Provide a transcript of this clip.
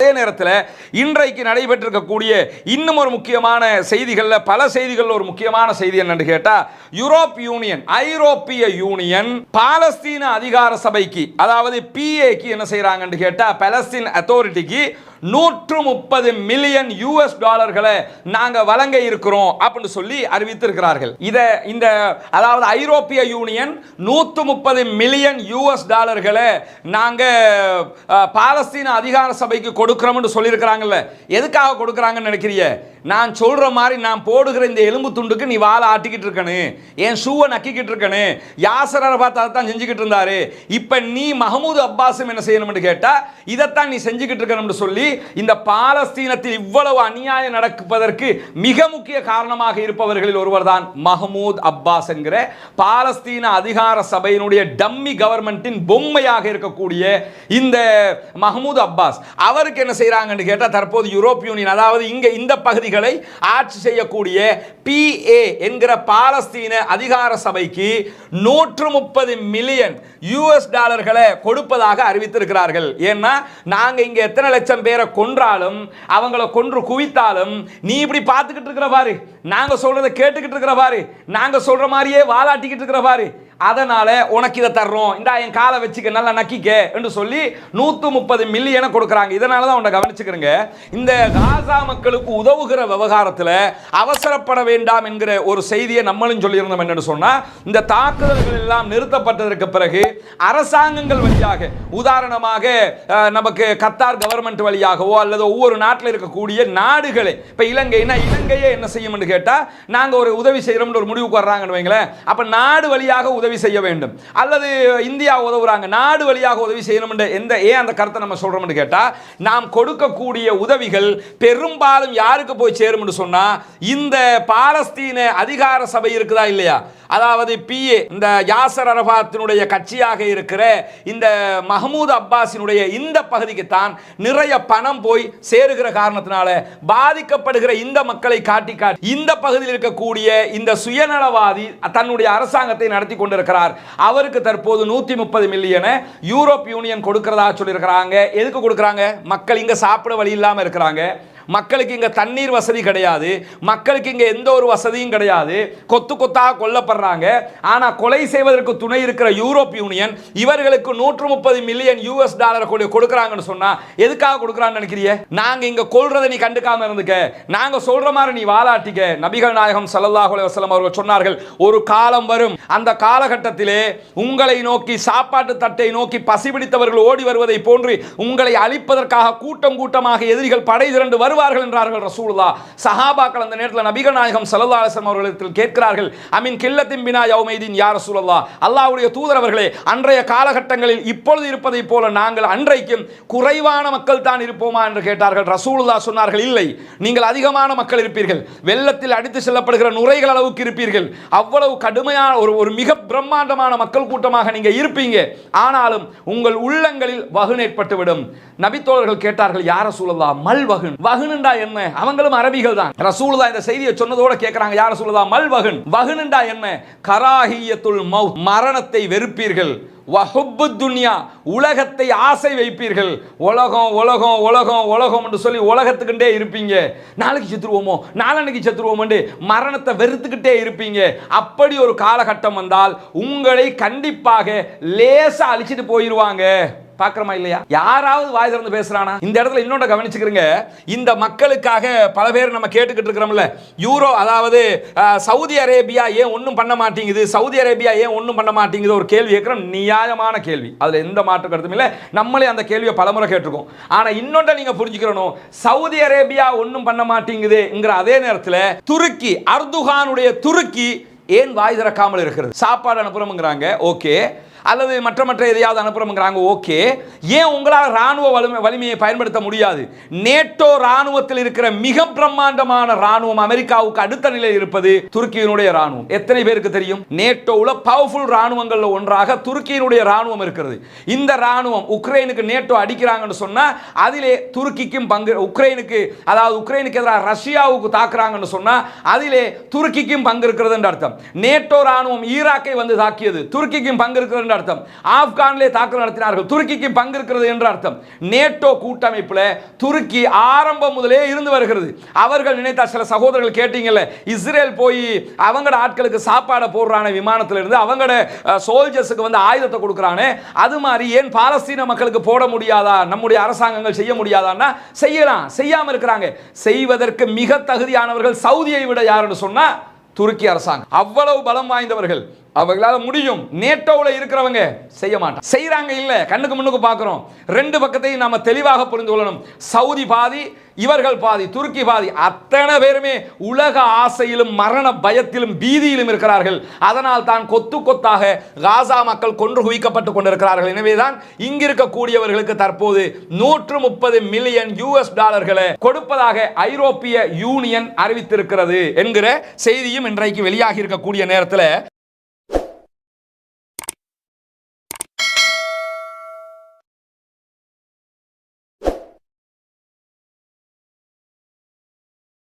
அதே நேரத்தில் இன்றைக்கு நடைபெற்றிருக்கக்கூடிய இன்னும் ஒரு முக்கியமான செய்திகளில் பல செய்திகளில் ஒரு முக்கியமான செய்தி என்னன்னு கேட்டால் யூரோப் யூனியன் ஐரோப்பிய யூனியன் பாலஸ்தீன அதிகார சபைக்கு அதாவது பிஏக்கு என்ன செய்கிறாங்கன்னு கேட்டால் பலஸ்தீன் அத்தாரிட்டிக்கு நூற்று முப்பது மில்லியன் யூஎஸ் டாலர்களை நாங்கள் வழங்க இருக்கிறோம் அப்படின்னு சொல்லி அறிவித்திருக்கிறார்கள். இதை இந்த அதாவது ஐரோப்பிய யூனியன் நூற்று முப்பது மில்லியன் யூஎஸ் டாலர்களை நாங்கள் பாலஸ்தீன அதிகார சபைக்கு கொடுக்குறோம்னு சொல்லியிருக்கிறாங்கல்ல. எதுக்காக கொடுக்குறாங்கன்னு நினைக்கிறீங்க? நான் சொல்கிற மாதிரி நான் போடுகிற இந்த எலும்பு துண்டுக்கு நீ வாழை ஆட்டிக்கிட்டு இருக்கணு என் ஷூவை நக்கிக்கிட்டு இருக்கணு யாசரரை பார்த்து அதை தான் செஞ்சுக்கிட்டு இருந்தாரு. இப்போ நீ மஹமூது அப்பாஸும் என்ன செய்யணும்னு கேட்டால் இதைத்தான் நீ செஞ்சுக்கிட்டு இருக்கணும்னு சொல்லி இந்த பாலஸ்தீனத்தில் இவ்வளவு அநியாயம் நடப்பதற்கு மிக முக்கிய காரணமாக இருப்பவர்களில் ஒருவர் தான் மஹமூத் அப்பாஸ் என்கிற பாலஸ்தீன அதிகார சபையினுடைய டம்மி கவர்மெண்ட்டின் பொம்மையாக இருக்கக்கூடிய இந்த மஹமூத் அப்பாஸ். அவருக்கு என்ன செய்கிறாங்கன்னு கேட்டால் தற்போது யூரோப் யூனியன் அதாவது இங்கே இந்த பகுதிகளை ஆட்சி செய்யக்கூடிய பிஏ என்கிற பாலஸ்தீன அதிகார சபைக்கு நூற்று முப்பது மில்லியன் யூஎஸ் டாலர்களை கொடுப்பதாக அறிவித்திருக்கிறார்கள். ஏன்னா நாங்க இங்க எத்தனை லட்சம் பேரை கொன்றாலும் அவங்கள கொன்று குவித்தாலும் நீ இப்படி பார்த்துக்கிட்டு இருக்கிற பாரு. நாங்க சொல்றதை கேட்டுக்கிட்டு இருக்கிற பாரு. நாங்க சொல்ற மாதிரியே வாலாட்டிக்கிட்டு இருக்கிற பாரு. அதனால உனக்கு இதை தர்றோம். இந்த என் காலை வச்சுக்க நல்லா நக்கிக்க என்று சொல்லி நூற்று முப்பது மில்லியனை கொடுக்குறாங்க. இதனால தான் உன்னை கவனிச்சுக்கிறேங்க. இந்த காசா மக்களுக்கு உதவுகிற விவகாரத்தில் அவசரப்பட வேண்டாம் என்கிற ஒரு செய்தியை நம்மளும் சொல்லியிருந்தோம் என்னன்னு சொன்னா இந்த தாக்குதல்கள் எல்லாம் நிறுத்தப்பட்டதற்கு பிறகு அரசாங்கங்கள் வழியாக உதாரணமாக நமக்கு கத்தார் கவர்மெண்ட் வழியாகவோ அல்லது ஒவ்வொரு நாட்டில் இருக்கக்கூடிய நாடுகளே இப்போ இலங்கைனா இலங்கையே என்ன செய்யும்னு கேட்டால் நாங்கள் ஒரு உதவி செய்கிறோம்னு ஒரு முடிவுக்கு வர்றாங்கன்னு வைங்களேன். அப்போ நாடு வழியாக உதவி உதவி செய்ய வேண்டும். அல்லது இந்தியா உதவுறாங்க நாடு வழியாக உதவி செய்யணும் எந்த ஏன் அந்த கருத்தை நம்ம சொல்கிறோம்னு கேட்டால் நாம் கொடுக்கக்கூடிய உதவிகள் பெரும்பாலும் யாருக்கு போய் சேரும்னு சொன்னால் இந்த பாலஸ்தீன அதிகார சபை இருக்குதா இல்லையா? அதாவது பிஏ இந்த யாசர் அரபாத்தினுடைய கட்சியாக இருக்கிற இந்த மஹமூத் அப்பாஸினுடைய இந்த பகுதிக்கு தான் நிறைய பணம் போய் சேருகிற காரணத்தினால பாதிக்கப்படுகிற இந்த மக்களை காட்டி காட்டி இந்த பகுதியில் இருக்கக்கூடிய இந்த சுயநலவாதி தன்னுடைய அரசாங்கத்தை நடத்தி கொண்டு கொண்டிருக்கிறார். அவருக்கு தற்போது நூத்தி முப்பது மில்லியனை யூரோப் யூனியன் கொடுக்கிறதா சொல்லியிருக்கிறாங்க. எதுக்கு கொடுக்குறாங்க? மக்கள் இங்க சாப்பிட வழி இல்லாமல் இருக்கிறாங்க. மக்களுக்கு இங்கே தண்ணீர் வசதி கிடையாது. மக்களுக்கு இங்கே எந்த ஒரு வசதியும் கிடையாது. கொத்து கொத்தாக கொல்லப்படுறாங்க. ஆனால் கொலை செய்வதற்கு துணை இருக்கிற யூரோப் யூனியன் இவர்களுக்கு நூற்று முப்பது மில்லியன் யூஎஸ் டாலர் கூட கொடுக்குறாங்கன்னு சொன்னால் எதுக்காக கொடுக்குறான்னு நினைக்கிறிய? நாங்கள் இங்கே கொள்றதை நீ கண்டுக்காம இருந்துக்க. நாங்க சொல்ற மாதிரி நீ வாலாட்டிக்க நபிகள் நாயகம் ஸல்லல்லாஹு அலைஹி அவர்கள் சொன்னார்கள் ஒரு காலம் வரும். அந்த காலகட்டத்திலே உங்களை நோக்கி சாப்பாட்டு தட்டை நோக்கி பசிபிடித்தவர்கள் ஓடி வருவதை போன்று உங்களை அழிப்பதற்காக கூட்டம் கூட்டமாக எதிரிகள் படை திரண்டு வரும் வருவார்கள் என்றார்கள் ரசூலுல்லா சஹாபாக்கள் அந்த நேரத்தில் நபிகள் நாயகம் சல்லா அலிஸ்லாம் அவர்களிடத்தில் கேட்கிறார்கள் அமீன் கில்லத்தின் பினா யௌமைதீன் யார் ரசூலுல்லா அல்லாவுடைய தூதரவர்களே அன்றைய காலகட்டங்களில் இப்பொழுது இருப்பதைப் போல நாங்கள் அன்றைக்கும் குறைவான மக்கள் தான் இருப்போமா என்று கேட்டார்கள். ரசூலுல்லா சொன்னார்கள் இல்லை நீங்கள் அதிகமான மக்கள் இருப்பீர்கள். வெள்ளத்தில் அடித்து செல்லப்படுகிற நுரைகள் அளவுக்கு இருப்பீர்கள். அவ்வளவு கடுமையான ஒரு ஒரு மிக பிரம்மாண்டமான மக்கள் கூட்டமாக நீங்கள் இருப்பீங்க. ஆனாலும் உங்கள் உள்ளங்களில் வகுன் ஏற்பட்டுவிடும் நபித்தோழர்கள் கேட்டார்கள் யார சூழலா மல் வகுன் வகுனுண்டா என்ன? அவங்களும் அரபிகள் தான் ரசூலுதா இந்த செய்தியை சொன்னதோட கேட்கறாங்க யார ரசூலுதா மல் வகுன். வகுனுண்டா என்ன? கராஹியத்துல் மௌ மரணத்தை வெறுப்பீர்கள். வஹுப்பு துன்யா உலகத்தை ஆசை வைப்பீர்கள். உலகம் உலகம் உலகம் உலகம் என்று சொல்லி உலகத்துக்கிட்டே இருப்பீங்க. நாளைக்கு செத்துருவோமோ? நாளன்னைக்கு செத்துருவோமோண்டு மரணத்தை வெறுத்துக்கிட்டே இருப்பீங்க. அப்படி ஒரு காலகட்டம் வந்தால் உங்களை கண்டிப்பாக லேசா அழிச்சிட்டு போயிடுவாங்க பார்க்குறோமா இல்லையா? யாராவது வாய் திறந்து பேசுறானா? இந்த இடத்துல இன்னொன்று கவனிச்சுக்கிறீங்க. இந்த மக்களுக்காக பல பேர் நம்ம கேட்டுக்கிட்டு இருக்கிறோம்ல. யூரோ அதாவது அஹ், சவுதி அரேபியா ஏன் ஒன்றும் பண்ண மாட்டேங்குது? சவுதி அரேபியா ஏன் ஒன்றும் பண்ண மாட்டேங்குது? ஒரு கேள்வி கேட்குறோம். நியாயமான கேள்வி. அதில் எந்த மாற்று கருத்தும் இல்லை. நம்மளே அந்த கேள்வியை பலமுறை கேட்டிருக்கோம். ஆனால் இன்னொன்றை நீங்கள் புரிஞ்சுக்கிறணும். சவுதி அரேபியா ஒன்றும் பண்ண மாட்டேங்குதுங்கிற அதே நேரத்தில் துருக்கி அர்துகானுடைய துருக்கி ஏன் வாய் திறக்காமல் இருக்கிறது? சாப்பாடு அனுப்புறோம்ங்கிறாங்க. ஓகே. அல்லது மற்ற மற்ற எதையாவது அனுப்புறோம்ங்கிறாங்க ஓகே. ஏன் உங்களால் ராணுவ வலிமை வலிமையை பயன்படுத்த முடியாது? நேட்டோ ராணுவத்தில் இருக்கிற மிக பிரம்மாண்டமான ராணுவம் அமெரிக்காவுக்கு அடுத்த நிலையில் இருப்பது துருக்கியினுடைய ராணுவம் எத்தனை பேருக்கு தெரியும்? நேட்டோவில் பவர்ஃபுல் இராணுவங்களில் ஒன்றாக துருக்கியினுடைய ராணுவம் இருக்கிறது. இந்த ராணுவம் உக்ரைனுக்கு நேட்டோ அடிக்கிறாங்கன்னு சொன்னா அதிலே துருக்கிக்கும் பங்கு உக்ரைனுக்கு அதாவது உக்ரைனுக்கு எதிராக ரஷ்யாவுக்கு தாக்குறாங்கன்னு சொன்னா அதிலே துருக்கிக்கும் பங்கு இருக்கிறது என்று அர்த்தம். நேட்டோ ராணுவம் ஈராக்கை வந்து தாக்கியது. துருக்கிக்கும் பங்கு இருக்கிறது என்று அர்த்தம். ஆப்கானிலே தாக்குதல் நடத்தினார்கள். துருக்கிக்கு பங்கு இருக்கிறது என்று அர்த்தம். நேட்டோ கூட்டமைப்பில் துருக்கி ஆரம்பம் முதலே இருந்து வருகிறது. அவர்கள் நினைத்தார் சில சகோதரர்கள் கேட்டீங்கல்ல இஸ்ரேல் போய் அவங்களோட ஆட்களுக்கு சாப்பாடை போடுறான விமானத்தில் இருந்து அவங்களோட சோல்ஜர்ஸுக்கு வந்து ஆயுதத்தை கொடுக்குறானே அது மாதிரி ஏன் பாலஸ்தீன மக்களுக்கு போட முடியாதா நம்முடைய அரசாங்கங்கள் செய்ய முடியாதான்னா செய்யலாம் செய்யாமல் இருக்கிறாங்க. செய்வதற்கு மிக தகுதியானவர்கள் சவுதியை விட யாருன்னு சொன்னால் துருக்கி அரசாங்கம். அவ்வளவு பலம் வாய்ந்தவர்கள். அவங்களால முடியும். நேட்டோவில் இருக்கிறவங்க செய்ய மாட்டாங்க. செய்கிறாங்க இல்லை கண்ணுக்கு முன்னுக்கு பார்க்குறோம் ரெண்டு பக்கத்தையும் நாம் தெளிவாக புரிந்து கொள்ளணும். சவுதி பாதி இவர்கள் பாதி துருக்கி பாதி அத்தனை பேருமே உலக ஆசையிலும் மரண பயத்திலும் பீதியிலும் இருக்கிறார்கள். அதனால் தான் கொத்து கொத்தாக காசா மக்கள் கொன்று குவிக்கப்பட்டு கொண்டிருக்கிறார்கள். எனவேதான் இங்கிருக்கக்கூடியவர்களுக்கு தற்போது நூற்று முப்பது மில்லியன் யூஎஸ் டாலர்களை கொடுப்பதாக ஐரோப்பிய யூனியன் அறிவித்திருக்கிறது என்கிற செய்தியும் இன்றைக்கு வெளியாகி இருக்கக்கூடிய நேரத்தில்